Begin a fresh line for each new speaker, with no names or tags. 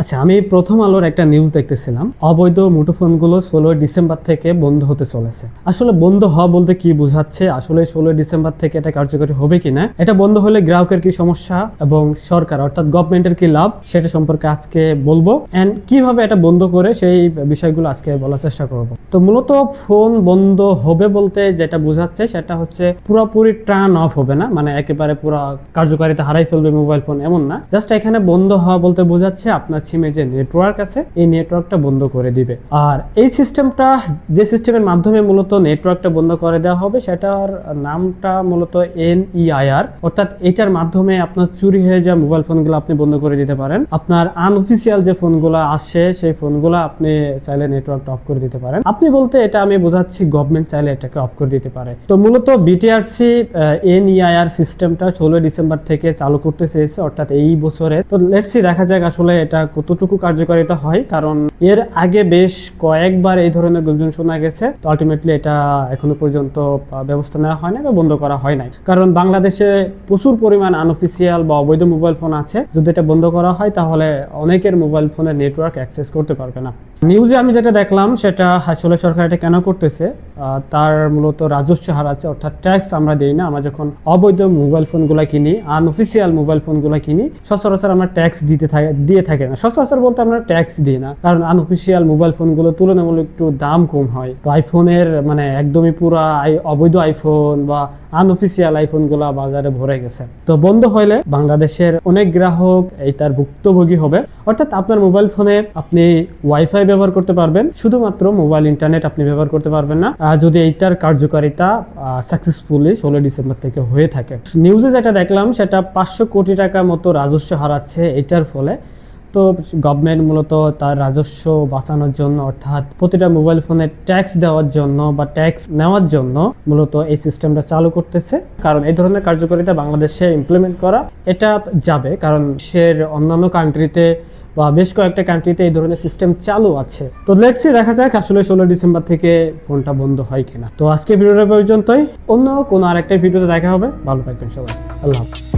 আচ্ছা আমি প্রথম আলোর একটা নিউজ দেখতেছিলাম। অবৈধ মুঠোফোনগুলো ষোলোই ডিসেম্বর থেকে বন্ধ হতে চলেছে। আসলে বন্ধ হওয়া বলতে কি বোঝাচ্ছে? আসলে ষোলোই ডিসেম্বর থেকে এটা কার্যকরী হবে কিনা? এটা বন্ধ হলে গ্রাহকের কি সমস্যা এবং সরকার, অর্থাৎ গভর্নমেন্টের কি লাভ? সেটা সম্পর্কে আজকে বলব। এন্ড কীভাবে এটা বন্ধ করে সেই বিষয়গুলো আজকে বলার চেষ্টা করব। তো মূলত ফোন বন্ধ হবে বলতে যেটা বোঝাচ্ছে সেটা হচ্ছে পুরোপুরি টার্ন অফ হবে না। মানে একেবারে পুরো কার্যকারিতা হারাই ফেলবে মোবাইল ফোন এমন না। জাস্ট এখানে বন্ধ হওয়া বলতে বোঝাচ্ছে আপনার সিমে যে নেটওয়ার্ক আছে, এই নেটওয়ার্কটা বন্ধ করে দিবে। আর এই সিস্টেমটা যে সিস্টেমের মাধ্যমে মূলত নেটওয়ার্কটা বন্ধ করে দেওয়া হবে, সেটার নামটা মূলত এনইআইআর অর্থাৎ এটার মাধ্যমে আপনার চুরি হয়ে যাওয়া মোবাইল ফোনগুলো আপনি বন্ধ করে দিতে পারেন। আপনার আনঅফিসিয়াল যে ফোনগুলো আসে সেই ফোনগুলো আপনি চাইলে নেটওয়ার্কটা অফ করে দিতে পারেন। আপনি বলতে এটা আমি বোঝাচ্ছি গভর্নমেন্ট চাইলে এটাকে অফ করে দিতে পারে। তো মূলত বিটিআরসি এনইআইআর সিস্টেমটা ষোলোই ডিসেম্বর থেকে চালু করতে চেয়েছে, অর্থাৎ এই বছরে। তো লেটসি দেখা যাক আসলে এটা কতটুকু কার্যকারিতা হয়? কারণ এর আগে বেশ কয়েকবার এই ধরনের গুঞ্জন শোনা গেছে। তো আলটিমেটলি এটা এখনও পর্যন্ত ব্যবস্থা নেওয়া হয় না বা বন্ধ করা হয় নাই। কারণ বাংলাদেশে প্রচুর পরিমাণ আনঅফিসিয়াল বা অবৈধ মোবাইল ফোন আছে। যদি এটা বন্ধ করা হয়, তাহলে অনেকের মোবাইল ফোনের নেটওয়ার্ক অ্যাক্সেস করতে পারবে না। নিউজে আমি যেটা দেখলাম, সেটা আসলে সরকার এটা কেন করতেছে? তার মূলত রাজস্ব হারাচ্ছে, অর্থাৎ ট্যাক্স আমরা দিই না, আমরা যখন অবৈধ মোবাইল ফোনগুলো কিনি আনঅফিসিয়াল মোবাইল ফোনগুলো কিনি, সচরাচর আমরা ট্যাক্স দিতে থাকে, দিয়ে থাকে না। সচরাচর বলতে আমরা ট্যাক্স দিই না, কারণ আনঅফিসিয়াল মোবাইল ফোনগুলো তুলনামূলক একটু দাম কম হয়। তো আইফোনের মানে একদমই পুরা অবৈধ আইফোন বা আনঅফিসিয়াল আইফোনগুলো বাজারে ভরে গেছে। তো বন্ধ হলে বাংলাদেশের অনেক গ্রাহক এই তার ভুক্তভোগী হবে। অর্থাৎ আপনার মোবাইল ফোনে আপনি ওয়াইফাই ব্যবহার করতে পারবেন, শুধুমাত্র মোবাইল ইন্টারনেট আপনি ব্যবহার করতে পারবেন না। যদি এইটার কার্যকারিতা সাকসেসফুলি ষোলো ডিসেম্বর থেকে হয়ে থাকে। নিউজে যেটা দেখলাম, সেটা পাঁচশো কোটি টাকা মতো রাজস্ব হারাচ্ছে এটার ফলে। তো গভর্নমেন্ট মূলত তার রাজস্ব বাঁচানোর জন্য, অর্থাৎ প্রতিটা মোবাইল ফোনে ট্যাক্স দেওয়ার জন্য বা ট্যাক্স নেওয়ার জন্য মূলত এই সিস্টেমটা চালু করতেছে। কারণ এই ধরনের কার্যকারিতা বাংলাদেশে ইমপ্লিমেন্ট করা, এটা যাবে। কারণ বিশ্বের অন্যান্য কান্ট্রিতে বা বেশ কয়েকটা কান্ট্রিতে এই ধরনের সিস্টেম চালু আছে। তো লেটসি দেখা যাক আসলে ষোলো ডিসেম্বর থেকে ফোনটা বন্ধ হয় কিনা। তো আজকে ভিডিওটা পর্যন্তই। অন্য কোনো আরেকটা ভিডিওতে দেখা হবে। ভালো থাকবেন সবাই। আল্লাহ হাফেজ।